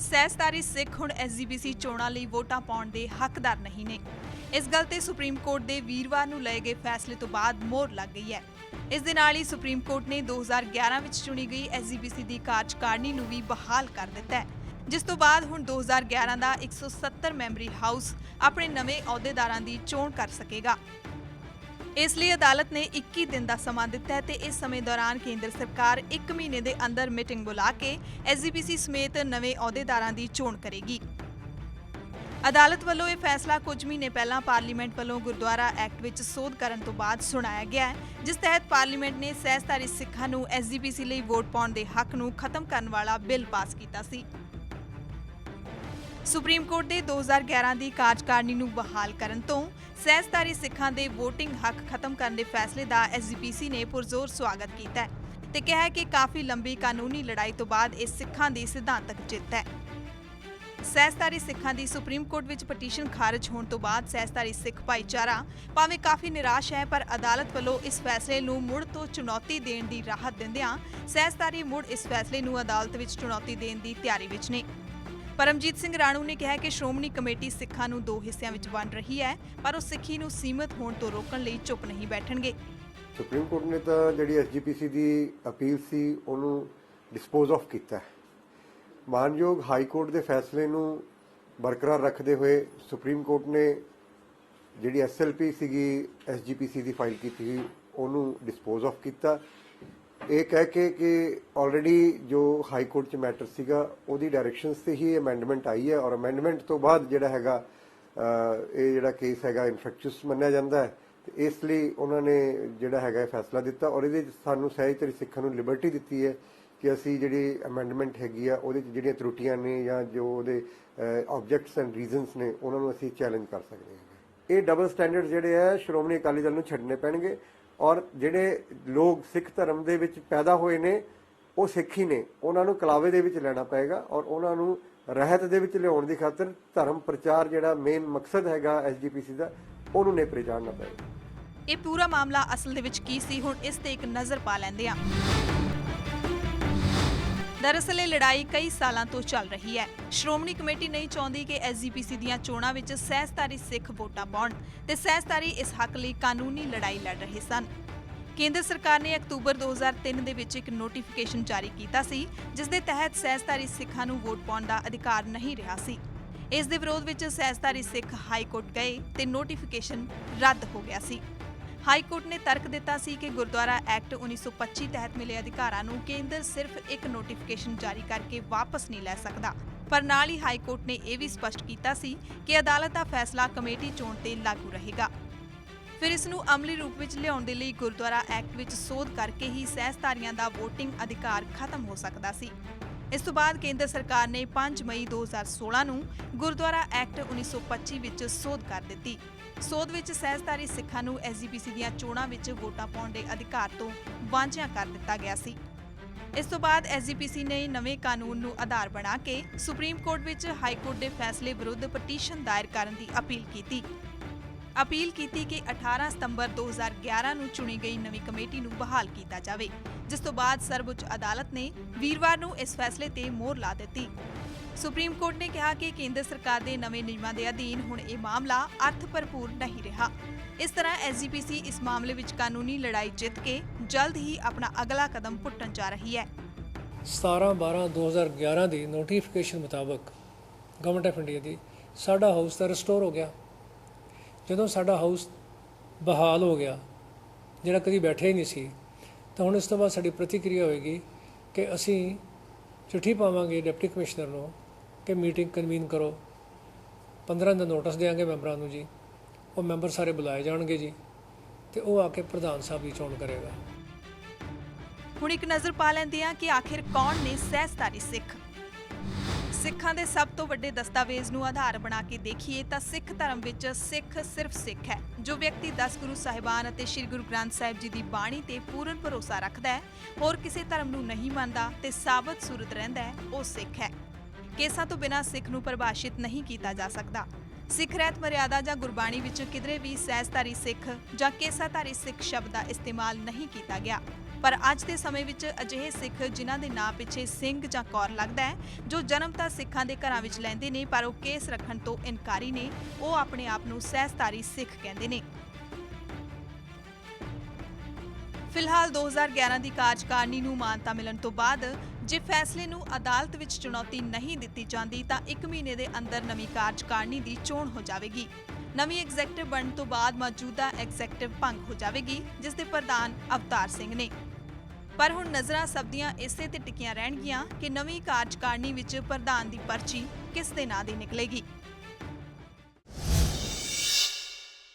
ਸਹਿਸਤਾਰੀ ਸਿੱਖ ਹੁਣ ਐਸਜੀਪੀਸੀ ਚੋਣਾਂ ਲਈ ਵੋਟਾਂ ਪਾਉਣ ਦੇ ਹੱਕਦਾਰ ਨਹੀਂ ਨੇ। ਇਸ ਗੱਲ ਤੇ ਸੁਪਰੀਮ ਕੋਰਟ ਦੇ ਵੀਰਵਾਰ ਨੂੰ ਲਏ ਗਏ ਫੈਸਲੇ ਤੋਂ ਬਾਅਦ ਮੋਹਰ ਲੱਗ ਗਈ ਹੈ। ਇਸ ਦੇ ਨਾਲ ਹੀ ਸੁਪਰੀਮ ਕੋਰਟ ਨੇ 2011 ਵਿੱਚ ਚੁਣੀ ਗਈ ਐਸਜੀਪੀਸੀ ਦੀ ਕਾਰਜਕਾਰਨੀ ਨੂੰ ਵੀ ਬਹਾਲ ਕਰ ਦਿੱਤਾ ਹੈ। ਜਿਸ ਤੋਂ ਬਾਅਦ ਹੁਣ 2011 ਦਾ 170 ਮੈਂਬਰੀ ਹਾਊਸ ਆਪਣੇ ਨਵੇਂ ਅਹੁਦੇਦਾਰਾਂ ਦੀ ਚੋਣ ਕਰ ਸਕੇਗਾ। ਇਸ ਲਈ ਅਦਾਲਤ ਨੇ 21 ਦਿਨ ਦਾ ਸਮਾਂ ਦਿੱਤਾ ਹੈ ਤੇ ਇਸ ਸਮੇਂ ਦੌਰਾਨ ਕੇਂਦਰ ਸਰਕਾਰ 1 ਮਹੀਨੇ ਦੇ ਅੰਦਰ ਮੀਟਿੰਗ ਬੁਲਾ ਕੇ ਐਸਜੀਪੀਸੀ ਸਮੇਤ ਨਵੇਂ ਅਹੁਦੇਦਾਰਾਂ ਦੀ ਚੋਣ ਕਰੇਗੀ। ਅਦਾਲਤ ਵੱਲੋਂ ਇਹ ਫੈਸਲਾ ਕੁਝ ਮਹੀਨੇ ਪਹਿਲਾਂ ਪਾਰਲੀਮੈਂਟ ਵੱਲੋਂ ਗੁਰਦੁਆਰਾ ਐਕਟ ਵਿੱਚ ਸੋਧ ਕਰਨ ਤੋਂ ਬਾਅਦ ਸੁਣਾਇਆ ਗਿਆ ਹੈ, ਜਿਸ ਤਹਿਤ ਪਾਰਲੀਮੈਂਟ ਨੇ ਸਹਿਸਤਾਰੀ ਸਿੱਖਾਂ ਨੂੰ ਐਸਜੀਪੀਸੀ ਲਈ ਵੋਟ ਪਾਉਣ ਦੇ ਹੱਕ ਨੂੰ ਖਤਮ ਕਰਨ ਵਾਲਾ ਬਿੱਲ ਪਾਸ ਕੀਤਾ ਸੀ। ਸੁਪਰੀਮ ਕੋਰਟ ਦੇ 2011 ਦੀ ਕਾਰਜਕਾਰਨੀ ਨੂੰ ਬਹਾਲ ਕਰਨ ਤੋਂ ਸਹਿਸਤਾਰੀ ਸਿੱਖਾਂ ਦੇ VOTING ਹੱਕ ਖਤਮ ਕਰਨ ਦੇ ਫੈਸਲੇ ਦਾ ਐਸਜੀਪੀਸੀ ਨੇ ਪੁਰਜ਼ੋਰ ਸਵਾਗਤ ਕੀਤਾ ਹੈ ਤੇ ਕਿਹਾ ਹੈ ਕਿ ਕਾਫੀ ਲੰਬੀ ਕਾਨੂੰਨੀ ਲੜਾਈ ਤੋਂ ਬਾਅਦ ਇਹ ਸਿੱਖਾਂ ਦੀ ਸਿਧਾਂਤਕ ਜਿੱਤ ਹੈ। ਸਹਿਸਤਾਰੀ ਸਿੱਖਾਂ ਦੀ ਸੁਪਰੀਮ ਕੋਰਟ ਵਿੱਚ ਪਟੀਸ਼ਨ ਖਾਰਜ ਹੋਣ ਤੋਂ ਬਾਅਦ ਸਹਿਸਤਾਰੀ ਸਿੱਖ ਭਾਈਚਾਰਾ ਭਾਵੇਂ ਕਾਫੀ ਨਿਰਾਸ਼ ਹੈ, ਪਰ ਅਦਾਲਤ ਵੱਲੋਂ ਇਸ ਫੈਸਲੇ ਨੂੰ ਮੁੜ ਤੋਂ ਚੁਣੌਤੀ ਦੇਣ ਦੀ ਰਾਹਤ ਦਿੰਦਿਆਂ ਸਹਿਸਤਾਰੀ ਮੁੜ ਇਸ ਫੈਸਲੇ ਨੂੰ ਅਦਾਲਤ ਵਿੱਚ ਚੁਣੌਤੀ ਦੇਣ ਦੀ ਤਿਆਰੀ ਵਿੱਚ ਨੇ। ਪਰਮਜੀਤ ਸਿੰਘ ਰਾਣੂ ਨੇ ਕਿਹਾ ਕਿ ਸ਼੍ਰੋਮਣੀ ਕਮੇਟੀ ਸਿੱਖਾਂ ਨੂੰ ਦੋ ਹਿੱਸਿਆਂ ਵਿੱਚ ਵੰਡ ਰਹੀ ਹੈ, ਪਰ ਉਹ ਸਿੱਖੀ ਨੂੰ ਸੀਮਤ ਹੋਣ ਤੋਂ ਰੋਕਣ ਲਈ ਚੁੱਪ ਨਹੀਂ ਬੈਠਣਗੇ। ਸੁਪਰੀਮ ਕੋਰਟ ਨੇ ਤਾਂ ਜਿਹੜੀ ਐਸਜੀਪੀਸੀ ਦੀ ਅਪੀਲ ਸੀ, ਉਹਨੂੰ ਡਿਸਪੋਜ਼ ਆਫ ਕੀਤਾ ਮਾਨਯੋਗ ਹਾਈ ਕੋਰਟ ਦੇ ਫੈਸਲੇ ਨੂੰ ਬਰਕਰਾਰ ਰੱਖਦੇ ਹੋਏ ਸੁਪਰੀਮ ਕੋਰਟ ਨੇ ਜਿਹੜੀ ਐਸਐਲਪੀ ਸੀਗੀ ਐਸਜੀਪੀਸੀ ਦੀ ਫਾਈਲ ਕੀਤੀ ਸੀ, ਉਹਨੂੰ ਡਿਸਪੋਜ਼ ਆਫ ਕੀਤਾ। ਇਹ ਕਹਿ ਕੇ ਕਿ ਆਲਰੇਡੀ ਜੋ ਹਾਈ ਕੋਰਟ 'ਚ ਮੈਟਰ ਸੀਗਾ, ਉਹਦੀ ਡਾਇਰੈਕਸ਼ਨਸ ਤੇ ਹੀ ਅਮੈਂਡਮੈਂਟ ਆਈ ਹੈ ਔਰ ਅਮੈਂਡਮੈਂਟ ਤੋਂ ਬਾਅਦ ਜਿਹੜਾ ਹੈਗਾ ਇਹ ਜਿਹੜਾ ਕੇਸ ਹੈਗਾ ਇਨਫੈਕਚੁਅਸ ਮੰਨਿਆ ਜਾਂਦਾ ਹੈ। ਤੇ ਇਸ ਲਈ ਉਹਨਾਂ ਨੇ ਜਿਹੜਾ ਹੈਗਾ ਫੈਸਲਾ ਦਿੱਤਾ ਔਰ ਇਹਦੇ 'ਚ ਸਾਨੂੰ ਸਹਿਜ ਤਰੀ ਸਿੱਖਾਂ ਨੂੰ ਲਿਬਰਟੀ ਦਿੱਤੀ ਹੈ ਕਿ ਅਸੀਂ ਜਿਹੜੀ ਅਮੈਂਡਮੈਂਟ ਹੈਗੀ ਆ, ਉਹਦੇ 'ਚ ਜਿਹੜੀਆਂ ਤਰੁੱਟੀਆਂ ਨੇ ਜਾਂ ਜੋ ਉਹਦੇ ਆਬਜੈਕਟਸ ਐਂਡ ਰੀਜ਼ਨਸ ਨੇ, ਉਹਨਾਂ ਨੂੰ ਅਸੀਂ ਚੈਲੰਜ ਕਰ ਸਕਦੇ ਹਾਂ। ਇਹ ਡਬਲ ਸਟੈਂਡਰਡ ਜਿਹੜੇ ਆ, ਸ਼੍ਰੋਮਣੀ ਅਕਾਲੀ ਦਲ ਨੂੰ ਛੱਡਣੇ ਪੈਣਗੇ। ਔਰ ਜਿਹੜੇ ਲੋਕ ਸਿੱਖ ਧਰਮ ਦੇ ਵਿੱਚ ਪੈਦਾ ਹੋਏ ਨੇ, ਉਹ ਸਿੱਖ ਹੀ ਨੇ। ਉਹਨਾਂ ਨੂੰ ਕਲਾਵੇ ਦੇ ਵਿੱਚ ਲੈਣਾ ਪਏਗਾ ਔਰ ਉਹਨਾਂ ਨੂੰ ਰਹਿਤ ਦੇ ਵਿੱਚ ਲਿਆਉਣ ਦੀ ਖਾਤਰ ਧਰਮ ਪ੍ਰਚਾਰ ਜਿਹੜਾ ਮੇਨ ਮਕਸਦ ਹੈਗਾ ਐਸਜੀਪੀਸੀ ਦਾ, ਉਹਨੂੰ ਨੇਪਰੇ ਚਾੜਨਾ ਪਏਗਾ। ਇਹ ਪੂਰਾ ਮਾਮਲਾ ਅਸਲ ਦੇ ਵਿੱਚ ਕੀ ਸੀ? ਹੁਣ ਇਸ ਤੇ ਇੱਕ ਨਜ਼ਰ ਪਾ ਲੈਂਦੇ ਆ ਦਰਅਸਲ ਇਹ ਲੜਾਈ ਕਈ ਸਾਲਾਂ ਤੋਂ ਚੱਲ ਰਹੀ ਹੈ। ਸ਼੍ਰੋਮਣੀ ਕਮੇਟੀ ਨਹੀਂ ਚਾਹੁੰਦੀ ਕਿ ਐਸਜੀਪੀਸੀ ਦੀਆਂ ਚੋਣਾਂ ਵਿੱਚ ਸਹਿਸਤਾਰੀ ਸਿੱਖ ਵੋਟਾਂ ਪਾਉਣ ਤੇ ਸਹਿਸਤਾਰੀ ਇਸ ਹੱਕ ਲਈ ਕਾਨੂੰਨੀ ਲੜਾਈ ਲੜ ਰਹੇ ਸਨ। ਕੇਂਦਰ ਸਰਕਾਰ ਨੇ ਅਕਤੂਬਰ 2003 ਦੇ ਵਿੱਚ ਇੱਕ ਨੋਟੀਫਿਕੇਸ਼ਨ ਜਾਰੀ ਕੀਤਾ ਸੀ, ਜਿਸ ਦੇ ਤਹਿਤ ਸਹਿਸਤਾਰੀ ਸਿੱਖਾਂ ਨੂੰ ਵੋਟ ਪਾਉਣ ਦਾ ਅਧਿਕਾਰ ਨਹੀਂ ਰਿਹਾ ਸੀ। ਇਸ ਦੇ ਵਿਰੋਧ ਵਿੱਚ ਸਹਿਸਤਾਰੀ ਸਿੱਖ ਹਾਈ ਕੋਰਟ ਗਏ ਤੇ ਨੋਟੀਫਿਕੇਸ਼ਨ ਰੱਦ ਹੋ ਗਿਆ ਸੀ। ਹਾਈ ਕੋਰਟ ਨੇ ਤਰਕ ਦਿੱਤਾ ਸੀ ਕਿ ਗੁਰਦੁਆਰਾ ਐਕਟ 1925 ਤਹਿਤ ਮਿਲੇ ਅਧਿਕਾਰਾਂ ਨੂੰ ਕੇਂਦਰ ਸਿਰਫ ਇੱਕ ਨੋਟੀਫਿਕੇਸ਼ਨ ਜਾਰੀ ਕਰਕੇ ਵਾਪਸ ਨਹੀਂ ਲੈ ਸਕਦਾ। ਪਰ ਨਾਲ ਹੀ ਹਾਈ ਕੋਰਟ ਨੇ ਇਹ ਵੀ ਸਪਸ਼ਟ ਕੀਤਾ ਸੀ ਕਿ ਅਦਾਲਤ ਦਾ ਫੈਸਲਾ ਕਮੇਟੀ ਚੋਣ ਤੇ ਲਾਗੂ ਰਹੇਗਾ। ਫਿਰ ਇਸ ਨੂੰ ਅਮਲੀ ਰੂਪ ਵਿੱਚ ਲਿਆਉਣ ਦੇ ਲਈ ਗੁਰਦੁਆਰਾ ਐਕਟ ਵਿੱਚ ਸੋਧ ਕਰਕੇ ਹੀ ਸਹਿਸਧਾਰੀਆਂ ਦਾ VOTING ਅਧਿਕਾਰ ਖਤਮ ਹੋ ਸਕਦਾ ਸੀ। ਇਸ ਤੋਂ ਬਾਅਦ ਕੇਂਦਰ ਸਰਕਾਰ ਨੇ 5 ਮਈ 2016 ਨੂੰ ਗੁਰਦੁਆਰਾ ਐਕਟ 1925 ਵਿੱਚ ਸੋਧ ਕਰ ਦਿੱਤੀ। ਸੋਧ ਵਿੱਚ ਸਹਿਸਤਾਰੀ ਸਿੱਖਾਂ ਨੂੰ ਐਸਜੀਪੀਸੀ ਦੀਆਂ ਚੋਣਾਂ ਵਿੱਚ ਵੋਟਾਂ ਪਾਉਣ ਦੇ ਅਧਿਕਾਰ ਤੋਂ ਵਾਂਝਿਆ ਕਰ ਦਿੱਤਾ ਗਿਆ ਸੀ। ਇਸ ਤੋਂ ਬਾਅਦ ਐਸਜੀਪੀਸੀ ਨੇ ਨਵੇਂ ਕਾਨੂੰਨ ਨੂੰ ਆਧਾਰ ਬਣਾ ਕੇ ਸੁਪਰੀਮ ਕੋਰਟ ਵਿੱਚ ਹਾਈ ਕੋਰਟ ਦੇ ਫੈਸਲੇ ਵਿਰੁੱਧ ਪਟੀਸ਼ਨ ਦਾਇਰ ਕਰਨ ਦੀ ਅਪੀਲ ਕੀਤੀ। ਅਪੀਲ ਕੀਤੀ ਕਿ 18 ਸਤੰਬਰ 2011 ਨੂੰ ਚੁਣੀ ਗਈ ਨਵੀਂ ਕਮੇਟੀ ਨੂੰ ਬਹਾਲ ਕੀਤਾ ਜਾਵੇ, ਜਿਸ ਤੋਂ ਬਾਅਦ ਸਰਵਉੱਚ ਅਦਾਲਤ ਨੇ ਵੀਰਵਾਰ ਨੂੰ ਇਸ ਫੈਸਲੇ ਤੇ ਮੋਹਰ ਲਾ ਦਿੱਤੀ। ਸੁਪਰੀਮ ਕੋਰਟ ਨੇ ਕਿਹਾ ਕਿ ਕੇਂਦਰ ਸਰਕਾਰ ਦੇ ਨਵੇਂ ਨਿਯਮਾਂ ਦੇ ਅਧੀਨ ਹੁਣ ਇਹ ਮਾਮਲਾ ਅਰਥ ਭਰਪੂਰ ਨਹੀਂ ਰਿਹਾ। ਇਸ ਤਰ੍ਹਾਂ ਐਸਜੀਪੀਸੀ ਇਸ ਮਾਮਲੇ ਵਿੱਚ ਕਾਨੂੰਨੀ ਲੜਾਈ ਜਿੱਤ ਕੇ ਜਲਦ ਹੀ ਆਪਣਾ ਅਗਲਾ ਕਦਮ ਪੁੱਟਣ ਜਾ ਰਹੀ ਹੈ। 17 12 2011 ਦੀ ਨੋਟੀਫਿਕੇਸ਼ਨ ਮੁਤਾਬਕ ਗਵਰਨਮੈਂਟ ਆਫ ਇੰਡੀਆ ਦੀ ਸਾਡਾ ਹਾਊਸ ਤਾਂ ਰਿਸਟੋਰ ਹੋ ਗਿਆ। ਜਦੋਂ ਸਾਡਾ ਹਾਊਸ ਬਹਾਲ ਹੋ ਗਿਆ, ਜਿਹੜਾ ਕਦੀ ਬੈਠੇ ਹੀ ਨਹੀਂ ਸੀ, ਤਾਂ ਹੁਣ ਇਸ ਤੋਂ ਬਾਅਦ ਸਾਡੀ ਪ੍ਰਤੀਕਿਰਿਆ ਹੋਏਗੀ ਕਿ ਅਸੀਂ ਚਿੱਠੀ ਪਾਵਾਂਗੇ ਡਿਪਟੀ ਕਮਿਸ਼ਨਰ ਨੂੰ ਕਿ ਮੀਟਿੰਗ ਕਨਵੀਨ ਕਰੋ। 15 ਦਾ ਨੋਟਿਸ ਦੇਵਾਂਗੇ ਮੈਂਬਰਾਂ ਨੂੰ ਜੀ। ਉਹ ਮੈਂਬਰ ਸਾਰੇ ਬੁਲਾਏ ਜਾਣਗੇ ਜੀ ਤੇ ਉਹ ਆ ਕੇ ਪ੍ਰਧਾਨ ਸਾਹਿਬ ਦੀ ਚੋਣ ਕਰੇਗਾ। ਹੁਣ ਇੱਕ ਨਜ਼ਰ ਪਾ ਲੈਂਦੇ ਹਾਂ ਕਿ ਆਖਿਰ ਕੌਣ ਨੇ ਸਹਿਸਤਾਰੀ ਸਿੱਖ। ਸਿੱਖਾਂ ਦੇ ਸਭ ਤੋਂ ਵੱਡੇ ਦਸਤਾਵੇਜ਼ ਨੂੰ ਆਧਾਰ ਬਣਾ ਕੇ ਦੇਖੀਏ ਤਾਂ ਸਿੱਖ ਧਰਮ ਵਿੱਚ ਸਿੱਖ ਸਿਰਫ ਸਿੱਖ ਹੈ। ਜੋ ਵਿਅਕਤੀ 10 ਗੁਰੂ ਸਾਹਿਬਾਨ ਅਤੇ ਸ੍ਰੀ ਗੁਰੂ ਗ੍ਰੰਥ ਸਾਹਿਬ ਜੀ ਦੀ ਬਾਣੀ ਤੇ ਪੂਰਨ ਭਰੋਸਾ ਰੱਖਦਾ ਹੈ, ਹੋਰ ਕਿਸੇ ਧਰਮ ਨੂੰ ਨਹੀਂ ਮੰਨਦਾ ਤੇ ਸਾਬਤ ਸੂਰਤ ਰਹਿੰਦਾ ਹੈ, ਉਹ ਸਿੱਖ ਹੈ। ਕੇਸਾਂ ਤੋਂ ਬਿਨਾਂ ਸਿੱਖ ਨੂੰ ਪਰਿਭਾਸ਼ਿਤ ਨਹੀਂ ਕੀਤਾ ਜਾ ਸਕਦਾ। ਸਿੱਖ ਰਹਿਤ ਮਰਿਆਦਾ ਜਾਂ ਗੁਰਬਾਣੀ ਵਿੱਚ ਕਿਧਰੇ ਵੀ ਸਹਿਜਧਾਰੀ ਸਿੱਖ ਜਾਂ ਕੇਸਾਧਾਰੀ ਸਿੱਖ ਸ਼ਬਦ ਦਾ ਇਸਤੇਮਾਲ ਨਹੀਂ ਕੀਤਾ ਗਿਆ। ਪਰ ਅੱਜ ਦੇ ਸਮੇਂ ਵਿੱਚ ਅਜਿਹੇ ਸਿੱਖ ਜਿਨ੍ਹਾਂ ਦੇ ਨਾਂ ਪਿੱਛੇ ਸਿੰਘ ਜਾਂ ਕੌਰ ਲੱਗਦਾ ਹੈ, ਜੋ ਜਨਮ ਤਾਂ ਸਿੱਖਾਂ ਦੇ ਘਰਾਂ ਵਿੱਚ ਲੈਂਦੇ ਨੇ, ਪਰ ਉਹ ਕੇਸ ਰੱਖਣ ਤੋਂ ਇਨਕਾਰੀ ਨੇ, ਉਹ ਆਪਣੇ ਆਪ ਨੂੰ ਸਹਿਸਤਾਰੀ ਸਿੱਖ ਕਹਿੰਦੇ ਨੇ। ਫਿਲਹਾਲ 2011 ਦੀ ਕਾਰਜਕਾਰਨੀ ਨੂੰ ਮਾਨਤਾ ਮਿਲਣ ਤੋਂ ਬਾਅਦ, ਜੇ ਫੈਸਲੇ ਨੂੰ ਅਦਾਲਤ ਵਿੱਚ ਚੁਣੌਤੀ ਨਹੀਂ ਦਿੱਤੀ ਜਾਂਦੀ, ਤਾਂ 1 ਮਹੀਨੇ ਦੇ ਅੰਦਰ ਨਵੀਂ ਕਾਰਜਕਾਰਨੀ ਦੀ ਚੋਣ ਹੋ ਜਾਵੇਗੀ। ਨਵੀਂ ਐਗਜ਼ੈਕਟਿਵ ਬਣਨ ਤੋਂ ਬਾਅਦ ਮੌਜੂਦਾ ਐਗਜ਼ੈਕਟਿਵ ਭੰਗ ਹੋ ਜਾਵੇਗੀ, ਜਿਸ ਦੇ ਪ੍ਰਧਾਨ ਅਵਤਾਰ ਸਿੰਘ ਨੇ। ਪਰ ਹੁਣ ਨਜ਼ਰਾਂ ਸਭ ਦੀਆਂ ਇਸੇ ਤੇ ਟਿਕੀਆਂ ਰਹਿਣਗੀਆਂ ਕਿ ਨਵੀਂ ਕਾਰਜਕਾਰਨੀ ਵਿੱਚ ਪ੍ਰਧਾਨ ਦੀ ਪਰਚੀ ਕਿਸ ਦੇ ਨਾਂ ਦੀ ਨਿਕਲੇਗੀ।